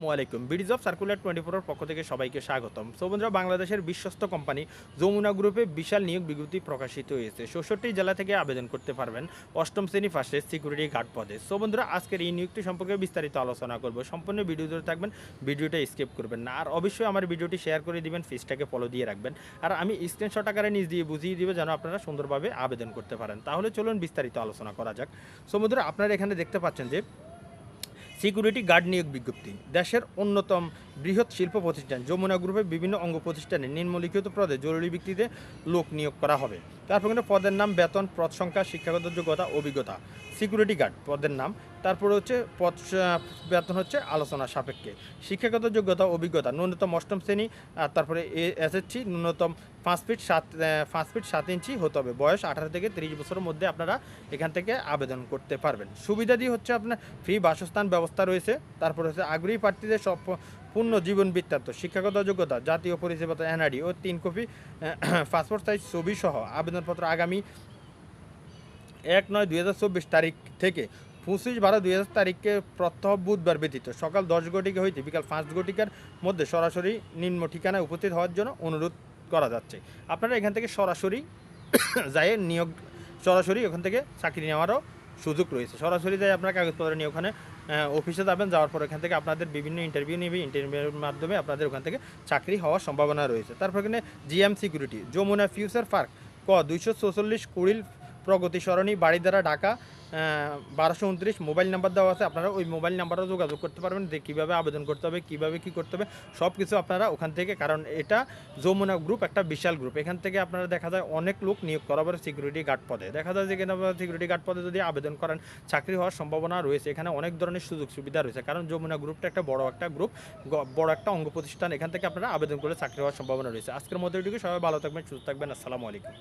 আসসালামাইকুম bridge of circular twenty ফোরের পক্ষ থেকে সবাইকে স্বাগতম। বন্ধুরা, বাংলাদেশের বিশ্বস্ত কোম্পানি যমুনা গ্রুপে বিশাল নিয়োগ বিজ্ঞপ্তি প্রকাশিত হয়েছে। ষষ্ঠটি জেলা থেকে আবেদন করতে পারবেন অষ্টম শ্রেণি ফার্স্টে সিকিউরিটি গার্ড পদে। বন্ধুরা, আজকের এই নিয়োগটি সম্পর্কে বিস্তারিত আলোচনা করব। সম্পূর্ণ ভিডিও ধরে থাকবেন, ভিডিওটা স্কিপ করবেন না। আর অবশ্যই আমার ভিডিওটি শেয়ার করে দিবেন ফিসটাকে ফলো দিয়ে রাখবেন। আর আমি স্ক্রিনশট আকারে নিজ দিয়ে বুঝিয়ে দিবে, যেন আপনারা সুন্দরভাবে আবেদন করতে পারেন। তাহলে চলুন বিস্তারিত আলোচনা করা যাক। বন্ধুরা, আপনারা এখানে দেখতে পাচ্ছেন যে সিকিউরিটি গার্ড নিয়োগ বিজ্ঞপ্তি। দেশের অন্যতম বৃহৎ শিল্প প্রতিষ্ঠান, যমুনা গ্রুপের বিভিন্ন অঙ্গ প্রতিষ্ঠানে নিম্নলিখিত পদে জরুরি ভিত্তিতে লোক নিয়োগ করা হবে। তারপর কিন্তু পদের নাম বেতন, পদ সংখ্যা, শিক্ষাগত যোগ্যতা, অভিজ্ঞতা। সিকিউরিটি গার্ড পদের নাম। তারপরে হচ্ছে পদ বেতন হচ্ছে আলোচনা সাপেক্ষে। শিক্ষাগত যোগ্যতা, অভিজ্ঞতা, ন্যূনতম অষ্টম শ্রেণি, আর তারপরে এসএসসি ন্যূনতম পাঁচ ফিট সাত পাঁচ ফিট সাত ইঞ্চি হতে হবে। বয়স আঠারো থেকে তিরিশ বছরের মধ্যে আপনারা এখান থেকে আবেদন করতে পারবেন। সুবিধা দিয়ে হচ্ছে আপনার ফ্রি বাসস্থান ব্যবস্থা রয়েছে। তারপরে হচ্ছে আগ্রহী প্রার্থীদের সব পূর্ণ জীবন বৃত্তান্ত, শিক্ষাগত যোগ্যতা, জাতীয় পরিচয়পত্র এনআরডি ও তিন কপি পাসপোর্ট সাইজ ছবি সহ আবেদনপত্র আগামী এক নয় দুই তারিখ থেকে পঁচিশ বারো দুই হাজার তারিখকে প্রত্যহ বুধবার ব্যতীত সকাল দশ ঘটিকা হইতে বিকাল পাঁচ ঘটিকার মধ্যে সরাসরি নিম্ন ঠিকানায় উপস্থিত হওয়ার জন্য অনুরোধ করা যাচ্ছে। আপনারা এখান থেকে সরাসরি যাই নিয়োগ, সরাসরি ওখান থেকে চাকরি নেওয়ারও সুযোগ রয়েছে। সরাসরি যাই আপনার কাগজপত্র নিয়ে ওখানে অফিসে যাবেন, যাওয়ার পর ওখান থেকে আপনাদের বিভিন্ন ইন্টারভিউ নেবে ইন্টারভিউর মাধ্যমে আপনাদের ওখান থেকে চাকরি হওয়ার সম্ভাবনা রয়েছে। তারপর এখানে GM security Jamuna future park ক, দুইশো চৌচল্লিশ কুড়িল প্রগতি সরণি দ্বারা ঢাকা। বারোশো উনত্রিশ মোবাইল নাম্বার দেওয়া আছে। আপনারা ওই মোবাইল নাম্বারও যোগাযোগ করতে পারবেন, যে কীভাবে আবেদন করতে হবে, কীভাবে কী করতে হবে সব কিছু আপনারা ওখান থেকে, কারণ এটা যমুনা গ্রুপ একটা বিশাল গ্রুপ এখান থেকে আপনারা দেখা যায় অনেক লোক নিয়োগ করা হবে সিকিউরিটি গার্ড পদে। দেখা যায় যে সিকিউরিটি গার্ড পদে যদি আবেদন করেন, চাকরি হওয়ার সম্ভাবনা রয়েছে। এখানে অনেক ধরনের সুযোগ সুবিধা রয়েছে, কারণ যমুনা গ্রুপটা একটা বড় একটা গ্রুপ বড় একটা অঙ্গ প্রতিষ্ঠান। এখান থেকে আপনারা আবেদন করলে চাকরি হওয়ার সম্ভাবনা রয়েছে। আজকের মধ্যে সবাই ভালো থাকবেন, সুস্থ থাকবেন, আসসালামু আলাইকুম।